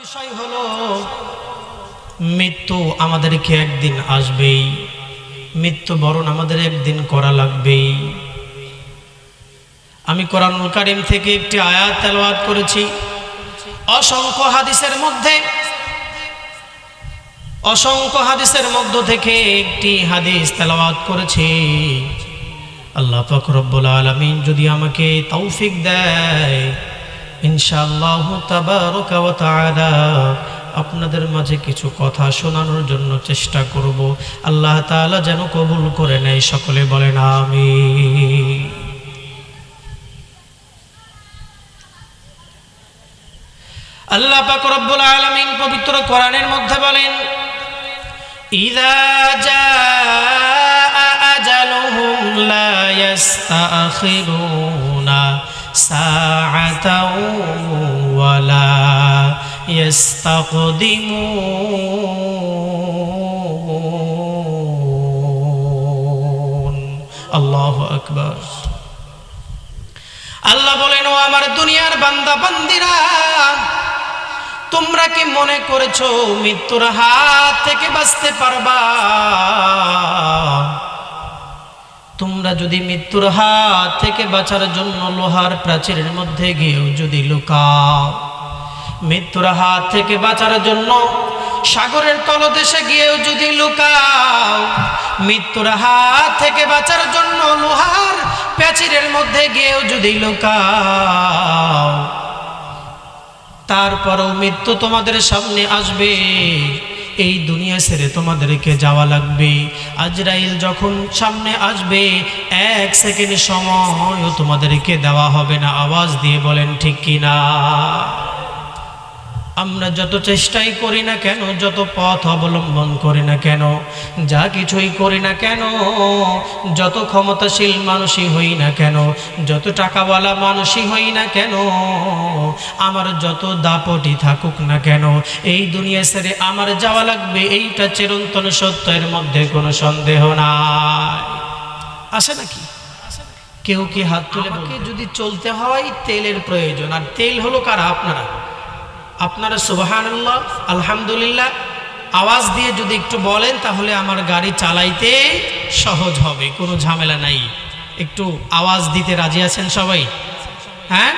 বিষয় হলো, মৃত্যু আমাদেরকে একদিন আসবেই। মৃত্যু বরণ আমাদের একদিন করা লাগবেই। আমি কোরআনুল কারিম থেকে একটি আয়াত তেলাওয়াত করেছি। অসংখ্য হাদিসের মধ্যে, অসংখ্য হাদিসের মধ্য থেকে একটি হাদিস তেলাওয়াত করেছি। আল্লাহ পাক রব্বুল আলামিন যদি আমাকে তৌফিক দেয় ইনশাআল্লাহ আপনাদের মাঝে কিছু কথা শোনানোর জন্য চেষ্টা করব। আল্লাহ তাআলা যেন কবুল করে নেয়, সকলে বলেন আমিন। আল্লাহ পাক আলামিন পবিত্র কোরআনের মধ্যে বলেন জাআ আজালুহুম লা ইস্তাখিরুনা সাআতাও ইস্তাকদিমুন আল্লাহু আকবার আল্লাহ বলেন ও আমার দুনিয়ার বান্দা বান্দিরা তোমরা কি মনে করেছ মৃত্যুর হাত থেকে বাঁচতে পারবা? তোমরা যদি মৃত্যুর হাত থেকে বাঁচার জন্য লোহার প্রাচীরের মধ্যে গিয়েও যদি লুকাও, মৃত্যুর হাত থেকে বাঁচার জন্য সাগরের তলদেশে গিয়েও যদি লুকাও, মৃত্যুর হাত থেকে বাঁচার জন্য লোহার প্রাচীরের মধ্যে গিয়েও যদি লুকাও, তারপরও মৃত্যু তোমাদের সামনে আসবে। এই দুনিয়া ছেড়ে তোমাদেরকে যাওয়া লাগবে। আজরাইল যখন সামনে আসবে, এক সেকেন্ড সময়ও তোমাদেরকে দেওয়া হবে না। আওয়াজ দিয়ে বলেন, ঠিক কিনা? আমরা যত চেষ্টাই করি না কেন যত পথ অবলম্বন করি না কেন যা কিছুই করি না কেন যত ক্ষমতাশীল মানুষই হই না কেন যত টাকাওয়ালা মানুষই হই না কেন আমার যত দাপটি থাকুক না কেন এই দুনিয়া ছেড়ে আমার যাওয়া লাগবে এইটা চিরন্তন সত্যের মধ্যে কোনো সন্দেহ নাই। আছে নাকি? কেউ কি হাত তুলে যদি চলতে হয় তেলের প্রয়োজন আর তেল হলো কারা? আপনারা? আপনারা সুবাহান্লাহ আলহামদুলিল্লাহ, আওয়াজ দিয়ে যদি একটু বলেন তাহলে আমার গাড়ি চালাইতে সহজ হবে, কোনো ঝামেলা নাই। একটু আওয়াজ দিতে রাজি আছেন সবাই? হ্যাঁ?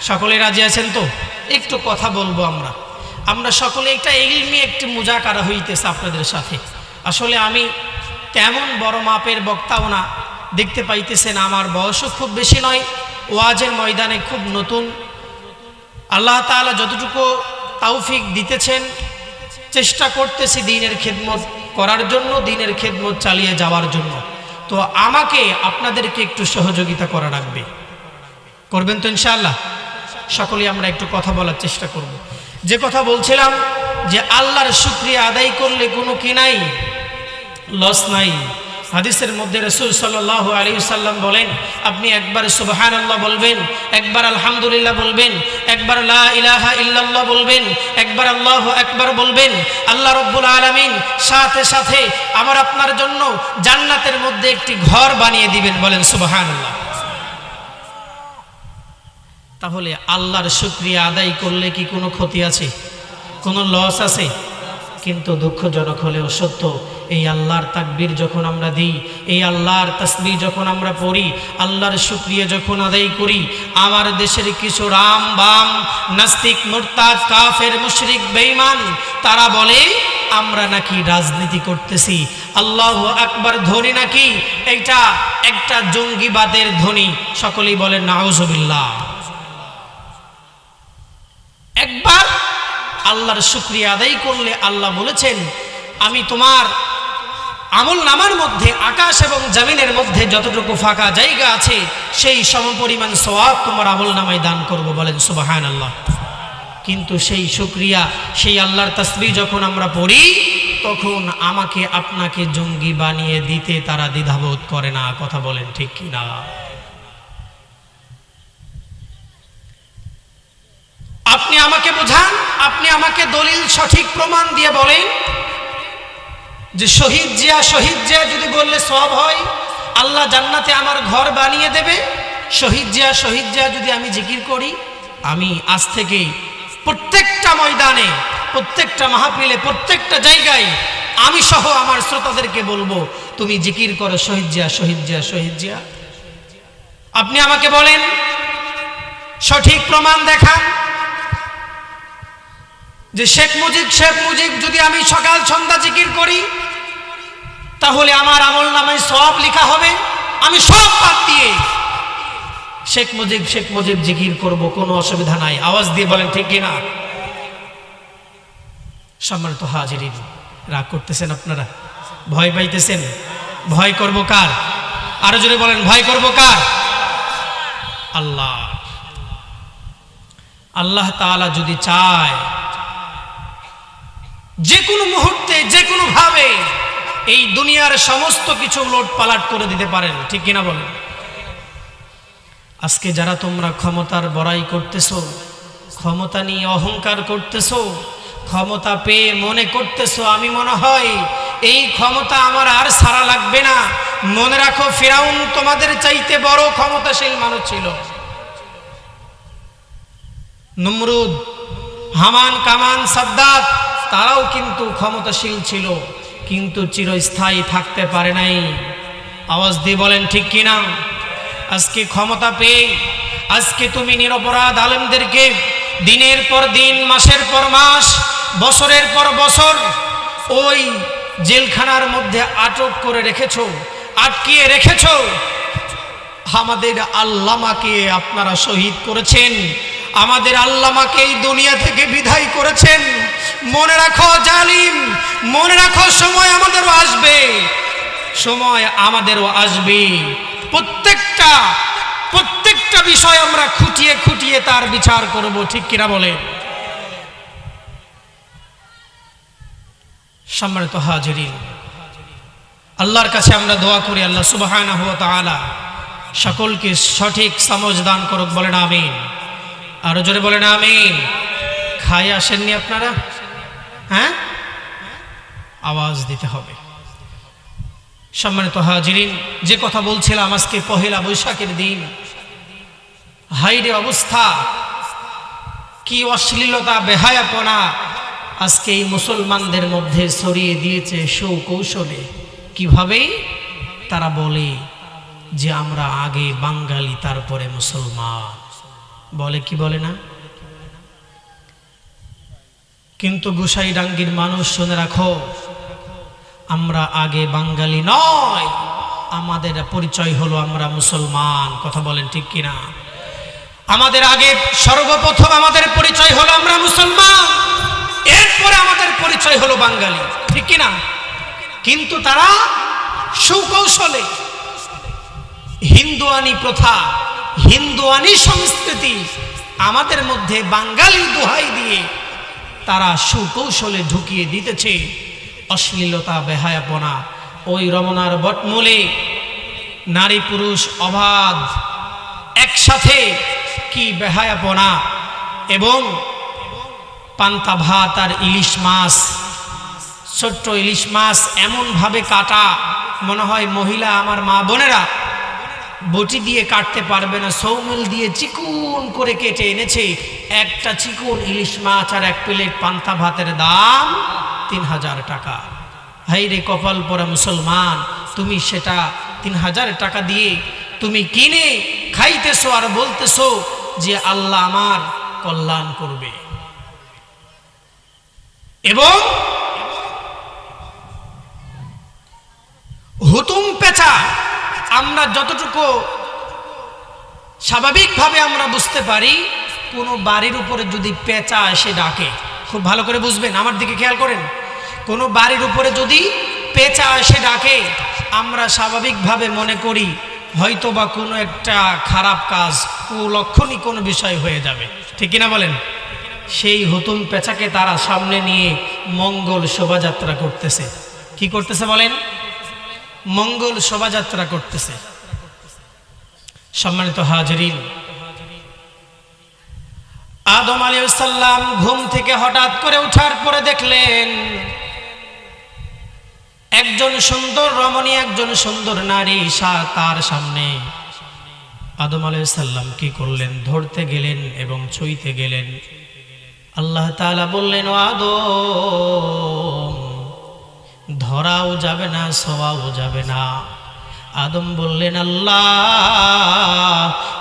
সকলে রাজি আছেন তো? একটু কথা বলব আমরা। আমরা সকলে একটা এলমি একটি মুজাকারা হইতেছে আপনাদের সাথে। আসলে আমি তেমন বড় মাপের বক্তাও না। দেখতে পাইতেছেন আমার বয়সও খুব বেশি নয়, ওয়াজের ময়দানে খুব নতুন। আল্লাহ তাআলা যতটুকু তাওফিক দিতেছেন, চেষ্টা করতেছি দিনের খেদমত করার জন্য, দিনের খেদমত চালিয়ে যাওয়ার জন্য। তো আমাকে আপনাদেরকে একটু সহযোগিতা করা রাখবে করবেন তো ইনশাআল্লাহ? সকলে আমরা একটু কথা বলার চেষ্টা করব। যে কথা বলছিলাম যে, আল্লাহর শুক্রিয়া আদায় করলে কোনো কি নাই? লস নাই। হাদিসের মধ্যে রসুল সাল্লাহ আলী সাল্লাম বলেন, আপনি একবার সুবহান আল্লাহ বলবেন, একবার আলহামদুলিল্লাহ বলবেন, একবার লা ইলাহা ইল্লাল্লাহ বলবেন, একবার আল্লাহ একবার বলবেন, আল্লাহ রব্বুল আলমিন সাথে সাথে আমার আপনার জন্য জান্নাতের মধ্যে একটি ঘর বানিয়ে দিবেন বলেন সুবহান আল্লাহ তাহলে আল্লাহর শুক্রিয়া আদায় করলে কি কোনো ক্ষতি আছে? কোনো লস আছে? কিন্তু দুঃখজনক হলেও সত্য, এই আল্লাহর তাকবীর যখন আমরা দিই, এই আল্লাহর তসবি যখন আমরা পড়ি, আল্লাহর শুক্রিয়া যখন আদায় করি আমার দেশের কিছু রাম বাম, নাস্তিক, মুরতাদ, কাফের, মুশরিক, বেঈমান, তারা বলে, আমরা নাকি রাজনীতি করতেছি, আল্লাহ আকবার ধ্বনি নাকি? এটা একটা জঙ্গিবাদের ধ্বনি, সকলেই বলেন নাউজুবিল্লাহ। একবার আল্লাহর শুক্রিয়া আদায় করলে আল্লাহ বলেছেন, আমি তোমার আমল নামার মধ্যে, আকাশ এবং জামিনের মধ্যে যতটুকু ফাঁকা জায়গা আছে, সেই সমপরিমাণ সওয়াব তোমার আমল নামায় দান করব। বলেন সুবাহান আল্লাহ কিন্তু সেই শুক্রিয়া, সেই আল্লাহর তসবি যখন আমরা পড়ি, তখন আমাকে আপনাকে জঙ্গি বানিয়ে দিতে তারা দ্বিধাবোধ করে না। কথা বলেন ঠিক কি আপনি আমাকে বোঝান, আপনি আমাকে দলিল সঠিক প্রমাণ দিয়ে বলেন যে শহীদ জিয়া শহীদ জিয়া যদি বললে সব হয়, আল্লাহ জান্নাতে আমার ঘর বানিয়ে দেবে। শহীদ জিয়া শহীদ জিয়া যদি আমি জিকির করি, আমি আজ থেকে প্রত্যেকটা ময়দানে, প্রত্যেকটা মাহফিলে, প্রত্যেকটা জায়গায় আমি সহ আমার শ্রোতাদেরকে বলব, তুমি জিকির করো শহীদ জিয়া শহীদ জিয়া শহীদ জিয়া। আপনি আমাকে বলেন, সঠিক প্রমাণ দেখান। যে শেখ মুজিব শেখ মুজিব যদি আমি সকাল সন্ধ্যা জিকির করি, তাহলে আমার আমল নামায় সব লেখা হবে। আমি সব বাদ দিয়ে শেখ মুজিব শেখ মুজিব জিকির করব, কোনো অসুবিধা নাই। আওয়াজ দিয়ে বলেন, ঠিক কিনা সম্মানিত হাজিরিন, রাগ করতেছেন আপনারা? ভয় পাইতেছেন? ভয় করব কার? আরও জোরে বলেন, ভয় করব কার? আল্লাহ। আল্লাহ তাআলা যদি চায় যে কোনো মুহূর্তে যে কোনো ভাবে এই দুনিয়ার সমস্ত কিছু লোট পালাট করে দিতে পারেন, ঠিক কিনা বলেন? আজকে যারা তোমরা ক্ষমতার বড়াই করতেছো, ক্ষমতা নিয়ে অহংকার করতেছো, ক্ষমতা পেয়ে মনে করতেছো, আমি মনে হয় এই ক্ষমতা আমার আর সারা লাগবে না। মনে রাখো, ফেরাউন তোমাদের চাইতে বড় ক্ষমতাশীল মানুষ ছিল। নমরুদ, হামান, কামান, সাদ্দাত তারাও কিন্তু ক্ষমতাশীল ছিল, কিন্তু চিরস্থায়ী থাকতে পারে নাই। আওয়াজ দিয়ে বলেন, ঠিক কিনা আজকে ক্ষমতা পেয়ে, আজকে তুমি নিরপরাধ আলেমদেরকে দিনের পর দিন, মাসের পর মাস, বছরের পর বছর ওই জেলখানার মধ্যে আটক করে রেখেছ, আটকিয়ে রেখেছো। আমাদের আল্লামাকে আপনারা শহীদ করেছেন। আমাদের আল্লামাকে এই দুনিয়া থেকে বিদায় করেছেন। মনে রাখো, জালিম, মনে রাখো, সময় আমাদেরও আসবে। সময় আমাদেরও আসবে। প্রত্যেকটা প্রত্যেকটা বিষয় আমরা খুঁটিয়ে খুঁটিয়ে তার বিচার করব, ঠিক কিনা বলে সম্মানিত হাজিরিন, আল্লাহর কাছে আমরা দোয়া করি, আল্লাহ তাআলা সকলকে সঠিক সমজ দান করুক, বলেন আমিন। আরও জোরে বলেন আমি খাই আসেননি আপনারা? হ্যাঁ? আওয়াজ দিতে হবে। সম্মানিত হাজিরিন, যে কথা বলছিলাম আজকে পহেলা বৈশাখের দিন, হাইরে অবস্থা, কি অশ্লীলতা, বেহায়াপনা আজকে এই মুসলমানদের মধ্যে ছড়িয়ে দিয়েছে সুকৌশলে। কীভাবে তারা বলে যে আমরা আগে বাঙালি, তারপরে মুসলমান। বলে কি বলে না? কিন্তু গোসাই ডাঙ্গির মানুষ শুনে রাখো, আমরা আগে বাঙালি নয়, আমাদের পরিচয় হলো আমরা মুসলমান। কথা বলেন ঠিক কিনা? আমাদের আগে সর্বপ্রথম আমাদের পরিচয় হলো আমরা মুসলমান, এরপরে আমাদের পরিচয় হলো বাঙালি। ঠিক কিনা? কিন্তু তারা সুকৌশলে হিন্দুয়ানি প্রথা হিন্দুয়ানি সংস্কৃতি, আমাদের মধ্যে বাঙালি দোহাই দিয়ে তারা সুকৌশলে ঢুকিয়ে দিতেছে অশ্লীলতা বেহায়াপনা। ওই রমনার বটমূলে নারী পুরুষ অবাধ, একসাথে কি বেহায়াপনা এবং পান্তা ভাত আর ইলিশ মাছ, ছোট্ট ইলিশ মাছ এমনভাবে কাটা, মনে হয় মহিলা আমার মা বোনেরা বটি দিয়ে কাটতে পারবে না, সৌমিল দিয়ে চিকুন করে কেটে এনেছে। একটা চিকুন ইলিশ মাছ আর এক প্লেট পান্তা ভাতের দাম তিন হাজার টাকা। হাই রে কপাল পরা মুসলমান, তুমি সেটা তিন হাজার টাকা দিয়ে তুমি কিনে খাইতেছো আর বলতেছো যে আল্লাহ আমার কল্যাণ করবে। এবং হুতুম পেঁচা আমরা যতটুকু স্বাভাবিকভাবে আমরা বুঝতে পারি, কোনো বাড়ির উপরে যদি পেঁচা এসে ডাকে, খুব ভালো করে বুঝবেন, আমার দিকে খেয়াল করেন। কোনো বাড়ির উপরে যদি পেঁচা এসে ডাকে, আমরা স্বাভাবিকভাবে মনে করি হয়তো বা কোনো একটা খারাপ কাজ, কুলক্ষণই কোনো বিষয় হয়ে যাবে। ঠিক কিনা বলেন? সেই হুতুম পেঁচাকে তারা সামনে নিয়ে মঙ্গল শোভাযাত্রা করতেছে। কি করতেছে বলেন? মঙ্গল শোভাযাত্রা করতেছে। সম্মানিত হাজরিন, আদম আলী সাল্লাম ঘুম থেকে হঠাৎ করে উঠার পরে দেখলেন, একজন সুন্দর রমণী, একজন সুন্দর নারী তার সামনে। আদম আলাই সাল্লাম কি করলেন? ধরতে গেলেন এবং ছুঁইতে গেলেন। আল্লাহ তাআলা বললেন, ও আদম ধরাও যাবে না, সওয়াও যাবে না। আদম বললেন, আল্লাহ,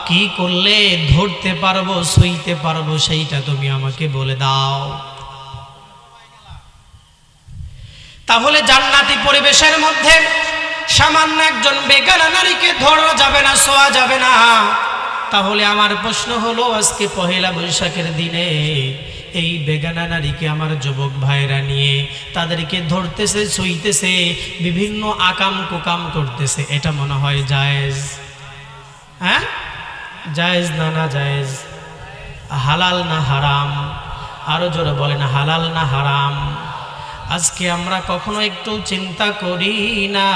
কি করলে ধরতে পারব, সইতে পারব, সেইটা তুমি আমাকে বলে দাও। তাহলে জান্নাতি পরিবেশের মধ্যে সামান্য একজন বেগানা নারীকে ধরা যাবে না শোয়া যাবে না। তাহলে আমার প্রশ্ন হলো, আজকে পহেলা বৈশাখের দিনে এই বেগানা নারীকে আমার যুবক ভাইরা নিয়ে তাদেরকে ধরতেছে সইতেছে বিভিন্ন আকাম কুকাম করতেছে। এটা মনে হয় জায়েজ? হ্যাঁ? জায়েজ না না জায়েজ? হালাল না হারাম? আরও জোরে বলেন, হালাল না হারাম? আজকে আমরা কখনো একটু চিন্তা করি না।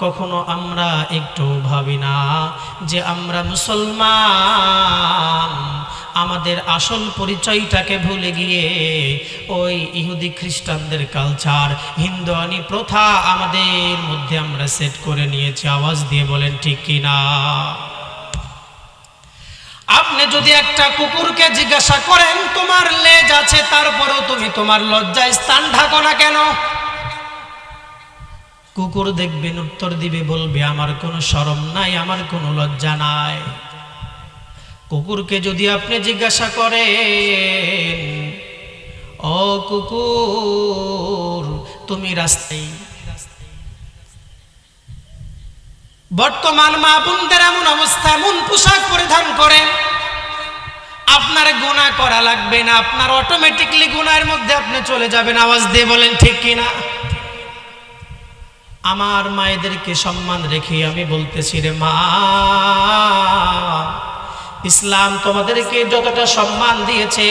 কখনো আমরা একটু ভাবি না যে আমরা মুসলমান। আমাদের আসল পরিচয়টাকে ভুলে গিয়ে ওই ইহুদি খ্রিস্টানদের কালচার, হিন্দুয়ানি প্রথা আমাদের মধ্যে আমরা সেট করে নিয়েছি। আওয়াজ দিয়ে বলেন, ঠিক কিনা আপনি যদি একটা কুকুরকে জিজ্ঞাসা করেন, তোমার লেজ আছে, তারপরেও তুমি তোমার লজ্জায় স্থান ঢাকো না কেন? কুকুর দেখবেন, উত্তর দিবে, বলবে, আমার কোনো শরম নাই, আমার কোনো লজ্জা নাই। কুকুরকে যদি আপনি জিজ্ঞাসা করেন, ও কুকুর, তুমি রাস্তায় বর্তমান মা বোনদের এমন অবস্থা, এমন পোশাক পরিধান করেন, আপনার গুণা করা লাগবে না, আপনার অটোমেটিকলি গুনার মধ্যে আপনি চলে যাবেন, আওয়াজ দিয়ে বলেন, ঠিক কিনা আমার মায়েদেরকে সম্মান রেখে আমি বলতেছি রে মা ইসলাম তোমাদেরকে যতটা সম্মান দিয়েছে,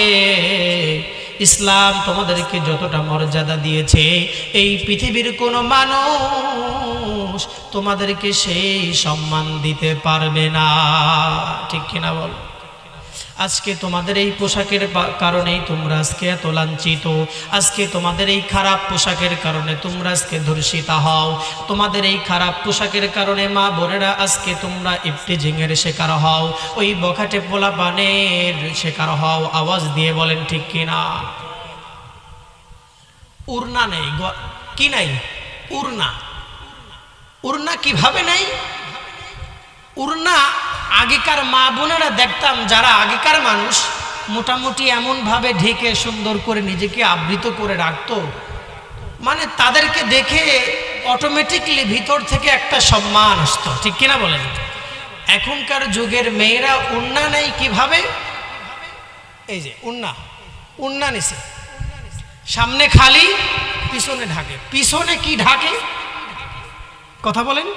ইসলাম তোমাদেরকে যতটা মর্যাদা দিয়েছে, এই পৃথিবীর কোনো মানুষ তোমাদেরকে সেই সম্মান দিতে পারবে না। ঠিক কিনা বল? আজকে তোমাদের এই পোশাকের কারণেই তোমরা আজকে এত লাঞ্ছিত। আজকে তোমাদের এই খারাপ পোশাকের কারণে তোমরা আজকে ধর্ষিতা হও। তোমাদের এই খারাপ পোশাকের কারণে মা বোনেরা আজকে তোমরা ইফটিজিংয়ের শিকার হও। ওই বখাটে পোলা পানের শিকার হও। আওয়াজ দিয়ে বলেন, ঠিক কিনা উড়না নেই কি নাই? উড়না। উড়না কীভাবে নাই? উড়না আগেকার মা বোনেরা দেখতাম যারা আগেকার মানুষ মোটামুটি এমনভাবে ঢেকে সুন্দর করে নিজেকে আবৃত করে রাখতো। মানে তাদেরকে দেখে অটোমেটিকলি ভিতর থেকে একটা সম্মান আসতো, ঠিক কিনা বলেন? এখনকার যুগের মেয়েরা উন্না নেই কীভাবে? এই যে, উন্না। উন্না নিছে। সামনে খালি, পিছনে ঢাকে। পিছনে কি ঢাকে? কথা বলেন।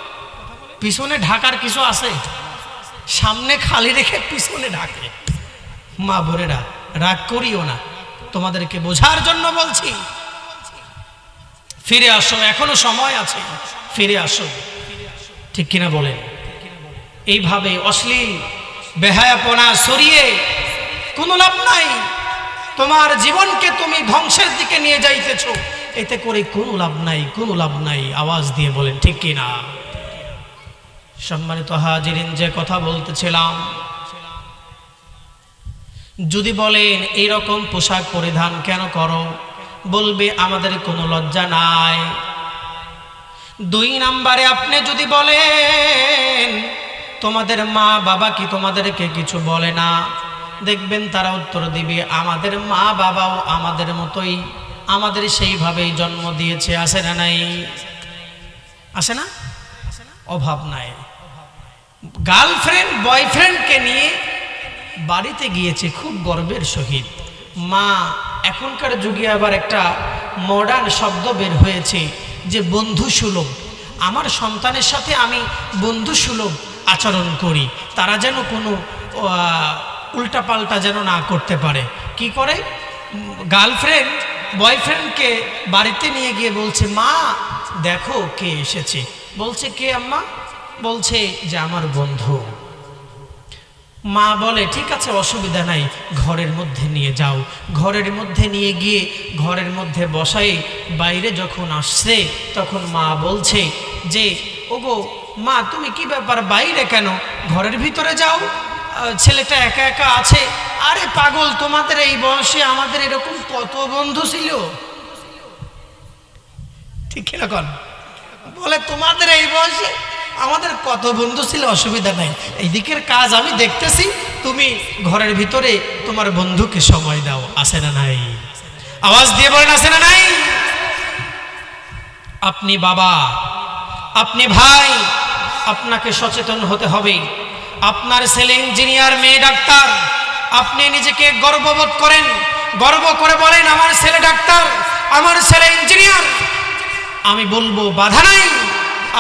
পিছনে ঢাকার কিছু আছে? সামনে খালি রেখে পিছনে ঢাকে মা বোনেরা, রাগ করিও না। তোমাদেরকে বোঝার জন্য বলছি। ফিরে আসো, এখনও সময় আছে। ফিরে আসো। ঠিক কিনা বলেন? এইভাবে অশ্লীল বেহায়াপনা সরিয়ে কোনো লাভ নাই। তোমার জীবনকে তুমি ধ্বংসের দিকে নিয়ে যাইতেছ। এতে করে কোনো লাভ নাই, কোনো লাভ নাই। আওয়াজ দিয়ে বলেন, ঠিক কিনা? সম্মানিত হাজিরিন, যে কথা বলতেছিলাম। যদি বলেন, এইরকম পোশাক পরিধান কেন করো? বলবে, আমাদের কোনো লজ্জা নাই। দুই নাম্বারে আপনি যদি বলেন, তোমাদের মা বাবা কি তোমাদেরকে কিছু বলে না? দেখবেন তারা উত্তর দিবে, আমাদের মা বাবাও আমাদের মতোই, আমাদের সেইভাবেই জন্ম দিয়েছে। আসে না নাই? আসে না? অভাব নাই। গার্লফ্রেন্ড বয়ফ্রেন্ডকে নিয়ে বাড়িতে গিয়েছে খুব গর্বের সহিত। মা, এখনকার যুগে আবার একটা মডার্ন শব্দ বের হয়েছে যে বন্ধু সুলভ। আমার সন্তানের সাথে আমি বন্ধু সুলভ আচরণ করি। তারা যেন কোনো উল্টাপাল্টা যেন না করতে পারে। কি করে? গার্লফ্রেন্ড বয়ফ্রেন্ডকে বাড়িতে নিয়ে গিয়ে বলছে, মা, দেখো কে এসেছে। বলছে, কে আম্মা? বলছে যে, আমার বন্ধু। মা বলে, ঠিক আছে, অসুবিধা নাই, ঘরের মধ্যে নিয়ে যাও। ঘরের মধ্যে নিয়ে গিয়ে ঘরের মধ্যে বসাই, বাইরে যখন আসছে, তখন মা বলছে যে, ওগো, মা, তুমি কি ব্যাপার, বাইরে কেন? ঘরের ভিতরে যাও। ছেলেটা একা একা আছে। আরে পাগল, তোমাদের এই বয়সে আমাদের এরকম কত বন্ধু ছিল? ঠিক কীরকম বলে, তোমাদের এই বয়সে আমাদের কত বন্ধু ছিল, অসুবিধা নাই। এই দিকের কাজ আমি দেখতেছি, তুমি ঘরের ভিতরে তোমার বন্ধুকে সময় দাও আসে না নাই? আওয়াজ দিয়ে বলেন আসে না নাই? আপনি বাবা, আপনি ভাই, আপনাকে সচেতন হতে হবে। আপনার ছেলে ইঞ্জিনিয়ার, মেয়ে ডাক্তার, আপনি নিজেকে গর্ববোধ করেন, গর্ব করে বলেন, আমার ছেলে ডাক্তার, আমার ছেলে ইঞ্জিনিয়ার। আমি বলব, বাধা নাই।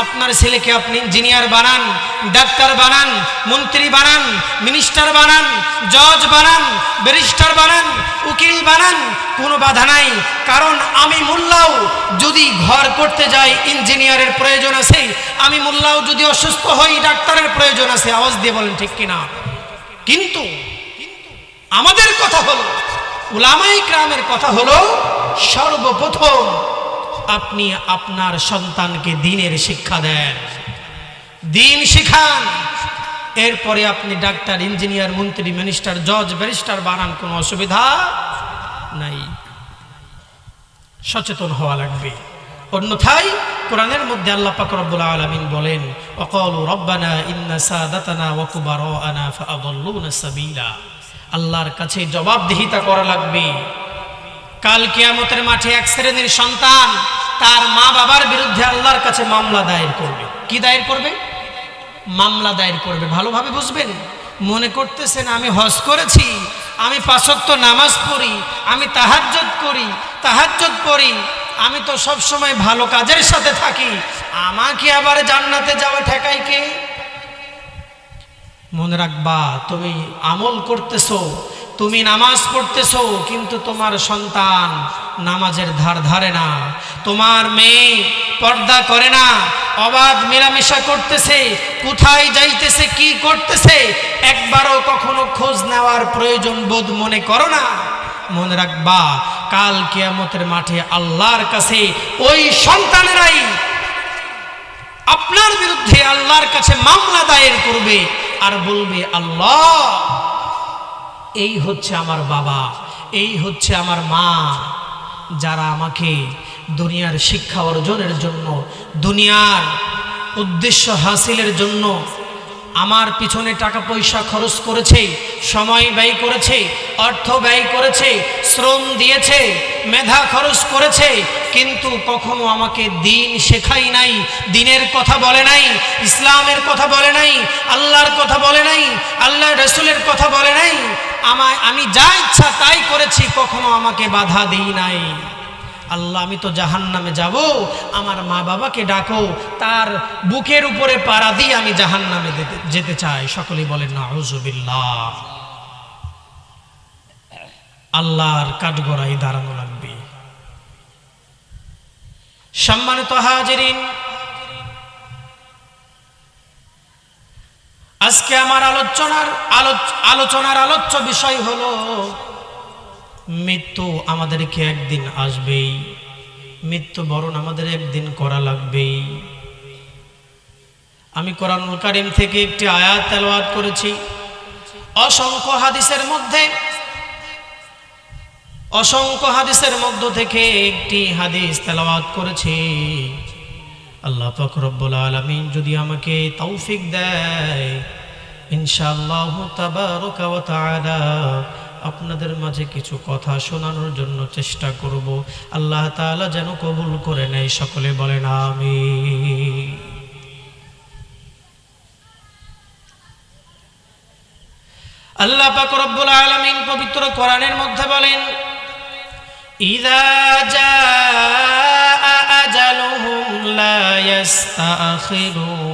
আপনার ছেলেকে আপনি ইঞ্জিনিয়ার বানান, ডাক্তার বানান, মন্ত্রী বানান, মিনিস্টার বানান, জজ বানান, ব্যারিস্টার বানান, উকিল বানান, কোনো বাধা নাই। কারণ আমি মোল্লাও যদি ঘর করতে যাই, ইঞ্জিনিয়ারের প্রয়োজন আছে, আমি মোল্লাও যদি অসুস্থ হই, ডাক্তারের প্রয়োজন আছে, আওয়াজ দিয়ে বলেন, ঠিক কিনা? কিন্তু আমাদের কথা হলো উলামাই গ্রামের কথা হলো, সর্বপ্রথম আপনি আপনার সন্তানকে দিনের শিক্ষা দেন। দিন শিখান। এরপরে আপনি ডাক্তার, ইঞ্জিনিয়ার, মন্ত্রী, মিনিস্টার, জজ, ব্যারিস্টার বানান, কোনো অসুবিধা নাই। সচেতন হওয়া লাগবে। অন্যথায় কোরআনের মধ্যে আল্লাহ পাক রব্বুল আলামিন বলেন, অকল রব্বানা ইন্না সাদাতানা ওয়া কুবারানা ফাআদাল্লুনা আল্লাহর কাছে জবাবদিহিতা করা লাগবে। কাল কিয়ামতের মাঠে এক শ্রেণির সন্তান তার মা বাবার বিরুদ্ধে আল্লাহর কাছে মামলা দায়ের করবে। কি দায়ের করবে? মামলা দায়ের করবে। ভালোভাবে বুঝবেন? মনে করতেছেন, আমি হজ করেছি, আমি পাঁচক্ত নামাজ পড়ি, আমি তাহাজ্জত করি তাহাজ্জত পড়ি, আমি তো সব সময় ভালো কাজের সাথে থাকি, আমাকে আবার জান্নাতে যাওয়া ঠেকাই কে? মনে রাখবা, তুমি আমল করতেছো তুমি নামাজ পড়তেছ, কিন্তু তোমার সন্তান নামাজের ধার ধারে না। তোমার মেয়ে পর্দা করে না, অবাধ মেলামেশা করতেছে, কোথায় যাইতেছে, কি করতেছে, একবারও কখনো খোঁজ নেওয়ার প্রয়োজন বোধ মনে করো না। মনে রাখবা, কাল কিয়ামতের মাঠে আল্লাহর কাছে ওই সন্তানেরাই আপনার বিরুদ্ধে আল্লাহর কাছে মামলা দায়ের করবে আর বলবে, আল্লাহ এই হচ্ছে আমার বাবা, এই হচ্ছে আমার মা, যারা আমাকে দুনিয়ার শিক্ষা অর্জনের জন্য, দুনিয়ার উদ্দেশ্য হাসিলের জন্য আমার পিছনে টাকা পয়সা খরচ করেছে, সময় ব্যয় করেছে, অর্থ ব্যয় করেছে, শ্রম দিয়েছে, মেধা খরচ করেছে, কিন্তু কখনো আমাকে দিন শেখাই নাই, দিনের কথা বলে নাই, ইসলামের কথা বলে নাই, আল্লাহর কথা বলে নাই, আল্লাহ রসুলের কথা বলে নাই আমায়, আমি যা ইচ্ছা তাই করেছি, কখনো আমাকে বাধা দিই নাই। আল্লাহ, আমি তো জাহান নামে যাব, আমার মা বাবাকে ডাকো, তার বুকের উপরে পাড়া দিয়ে আমি জাহান নামে যেতে চাই। সকলেই বলেন না হজুবিল্লাহ আল্লাহর কাঠগড়াই দাঁড়ানো লাগবে। সম্মানিত হাজিরিন আজকে আমার আলোচনার আলোচনার আলোচ্য বিষয় হলো, মৃত্যু আমাদেরকে একদিন আসবেই। মৃত্যু বরণ আমাদের একদিন করা লাগবেই। আমি কোরআনুল কারিম থেকে একটি আয়াত তেলাওয়াত করেছি। অসংখ্য হাদিসের মধ্যে, অসংখ্য হাদিসের মধ্য থেকে একটি হাদিস তেলাওয়াত করেছি। আল্লাহ পাক রব্বুল আলামিন যদি আমাকে তৌফিক দেয় ইনশাআল্লাহ তাবারকা আপনাদের মাঝে কিছু কথা শোনানোর জন্য চেষ্টা করব। আল্লাহ তাআলা যেন কবুল করে নেয়, সকলে বলেন আমি আল্লাহ পাক আলামিন পবিত্র কোরআনের মধ্যে বলেন, ইদা জাআ আজালুহুম লা ইস্তাখিরুনা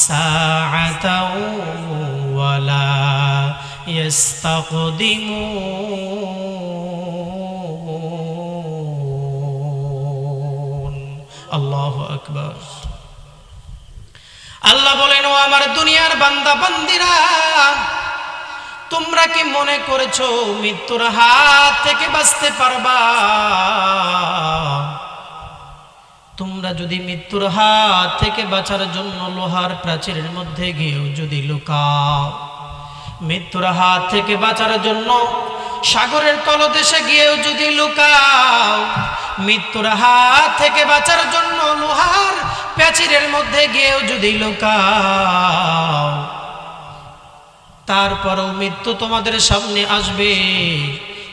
সাআতাও ওয়ালা يستقدمون আল্লাহু আকবার আল্লাহ বলেন ও আমার দুনিয়ার বান্দা বান্দিরা তোমরা কি মনে করেছো মৃত্যুর হাত থেকে বাঁচতে পারবা তোমরা যদি মৃত্যুর হাত থেকে বাঁচার জন্য লোহার প্রাচীরের মধ্যে গিয়েও যদি লুকাও, মৃত্যুর হাত থেকে বাঁচার জন্য সাগরের তলদেশে গিয়েও যদি লুকাও, মৃত্যুর হাত থেকে বাঁচার জন্য লোহার প্যাচিরের মধ্যে গিয়েও যদি লুকাও, তারপরও মৃত্যু তোমাদের সামনে আসবে।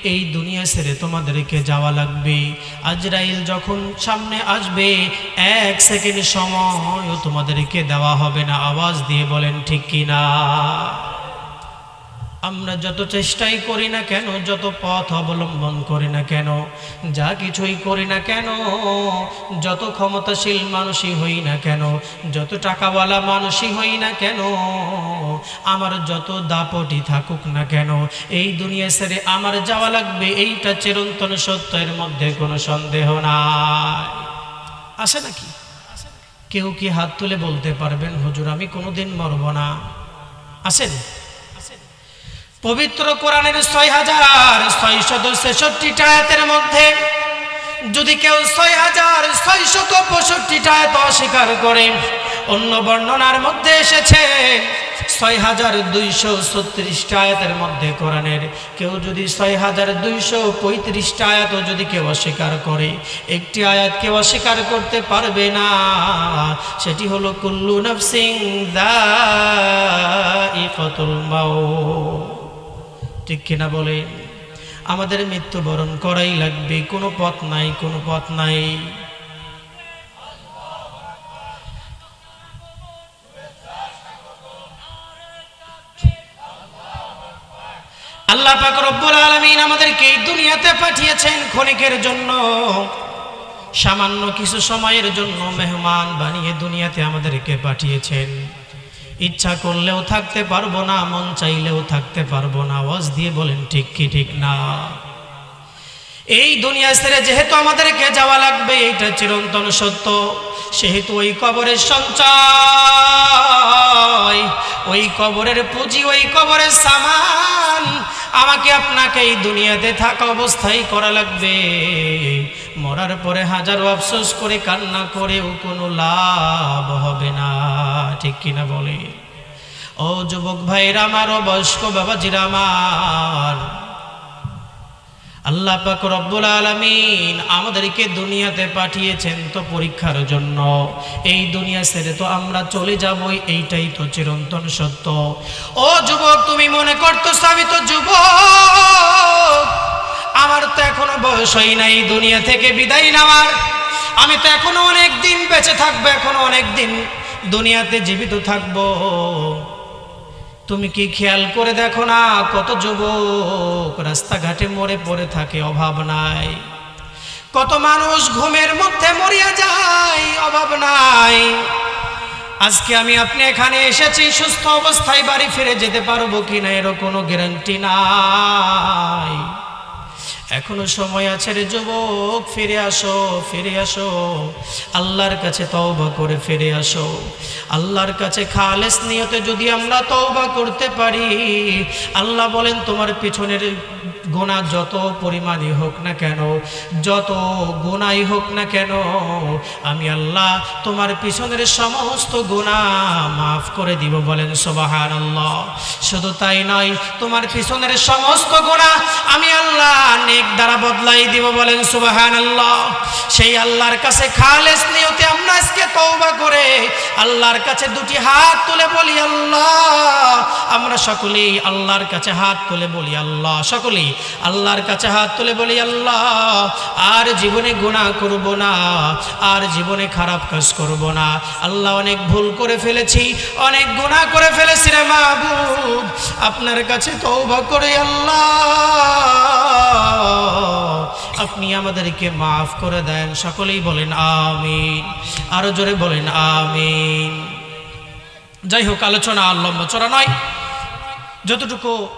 এই দুনিয়া ছেড়ে তোমাদেরকে যাওয়া লাগবে। আজরাইল যখন সামনে আসবে, এক সেকেন্ড সময়ও তোমাদেরকে দেওয়া হবে না। আওয়াজ দিয়ে বলেন, ঠিক কিনা আমরা যত চেষ্টাই করি না কেন, যত পথ অবলম্বন করি না কেন, যা কিছুই করি না কেন, যত ক্ষমতাশীল মানুষই হই না কেন, যত টাকাওয়ালা মানুষই হই না কেন আমার যত দাপটি থাকুক না কেন, এই দুনিয়া ছেড়ে আমার যাওয়া লাগবে, এইটা চিরন্তন সত্যের মধ্যে কোনো সন্দেহ নাই। আছে নাকি? কেউ কি হাত তুলে বলতে পারবেন, হুজুর, আমি কোনোদিন মরব না আছেন পবিত্র কোরআনের ছয় হাজার ছয়শত ছেষট্টিটা আয়াতের মধ্যে যদি কেউ ছয় হাজার ছয়শত পঁয়ষট্টিটা আয়াত অস্বীকার করে, অন্য বর্ণনার মধ্যে এসেছে ছয় হাজার দুইশো ছত্রিশটা আয়াতের মধ্যে কোরআনের, কেউ যদি ছয় হাজার দুইশো পঁয়ত্রিশটা আয়াতও যদি কেউ অস্বীকার করে, একটি আয়াত কেউ অস্বীকার করতে পারবে না, সেটি হলো, কুল্লু নফসিং দা ইফতুল মাউত। ঠিক কিনা বলে? আমাদের মৃত্যুবরণ করাই লাগবে, কোনো পথ নাই, কোনো পথ নাই। আল্লাহ পাক রব্বুল আলামিন আমাদেরকে এই দুনিয়াতে পাঠিয়েছেন ক্ষণিকের জন্য। সামান্য কিছু সময়ের জন্য মেহমান বানিয়ে দুনিয়াতে আমাদেরকে পাঠিয়েছেন। ইচ্ছা করলেও থাকতে পারব না, মন চাইলেও থাকতে পারব না। আওয়াজ দিয়ে বলেন, ঠিক কি ঠিক না? এই দুনিয়া ছেড়ে যেহেতু আমাদেরকে যাওয়া লাগবে, এইটা চিরন্তন সত্য। সেহেতু ওই কবরের সঞ্চয় ওই কবরের পুঁজি, ওই কবরের সামান। আমাকে আপনাকে এই দুনিয়াতে থাকা অবস্থায় করা লাগবে। মরার পরে হাজারো আফসোস করে, কান্না করেও কোনো লাভ হবে না। ঠিক কিনা বলে? ও যুবক ভাইরা আমার ও বয়স্ক বাবাজিরা আমার আল্লাহ পাক রব্বুল আলামিন আমাদেরকে দুনিয়াতে পাঠিয়েছেন তো পরীক্ষার জন্য। এই দুনিয়া ছেড়ে তো আমরা চলে যাবই, এইটাই তো চিরন্তন সত্য। ও যুবক, তুমি মনে করতেছ আমি তো যুবক? আমার তো এখনও বয়স হয় নাই দুনিয়া থেকে বিদায় নেওয়ার। আমি তো এখনও অনেক দিন বেঁচে থাকব, এখনও অনেক দিন দুনিয়াতে জীবিত থাকব। তুমি কি খেয়াল করে দেখো না কত যুবক রাস্তাঘাটে মরে পড়ে থাকে, অভাব নাই। কত মানুষ ঘুমের মধ্যে মরিয়া যায়, অভাব নাই। আজকে আমি আপনি এখানে এসেছি, সুস্থ অবস্থায় বাড়ি ফিরে যেতে পারব কিনা এরও কোনো গ্যারান্টি নাই। এখনও সময় আছে রে যুবক, ফিরে আসো ফিরে আসো। আল্লাহর কাছে তওবা করে ফিরে আসো। আল্লাহর কাছে খালেস নিয়তে যদি আমরা তওবা করতে পারি, আল্লাহ বলেন, তোমার পিছনের গোনা যত পরিমাণই হোক না কেন, যত গোনাই হোক না কেন, আমি আল্লাহ তোমার পিছনের সমস্ত গোনা মাফ করে দিব বলেন সোবাহান আল্লাহ শুধু তাই নয়, তোমার পিছনের সমস্ত গোনা আমি আল্লাহ নেক দ্বারা বদলাই দিব বলেন সুবাহান আল্লাহ সেই আল্লাহর কাছে খালেস নিয়তে আমরা আজকে তওবা করে আল্লাহর কাছে দুটি হাত তুলে বলি, আল্লাহ, আমরা সকলেই আল্লাহর কাছে হাত তুলে বলি, আল্লাহ, সকলেই আল্লাহর কাছে হাত তুলে বলি, আল্লাহ, আর জীবনে গুনাহ করব না, আর জীবনে খারাপ কাজ করব না। আল্লাহ অনেক ভুল করে ফেলেছি, অনেক গুনাহ করে ফেলেছি রে মাহবুব। আপনার কাছে তওবা করে, আল্লাহ। আপনি আমাদেরকে মাফ করে দেন, সকলেই বলেন আমিন। আরও জোরে বলেন আমিন। যাই হোক, আলোচনা আর লম্বা চড়া নয়। যতটুকু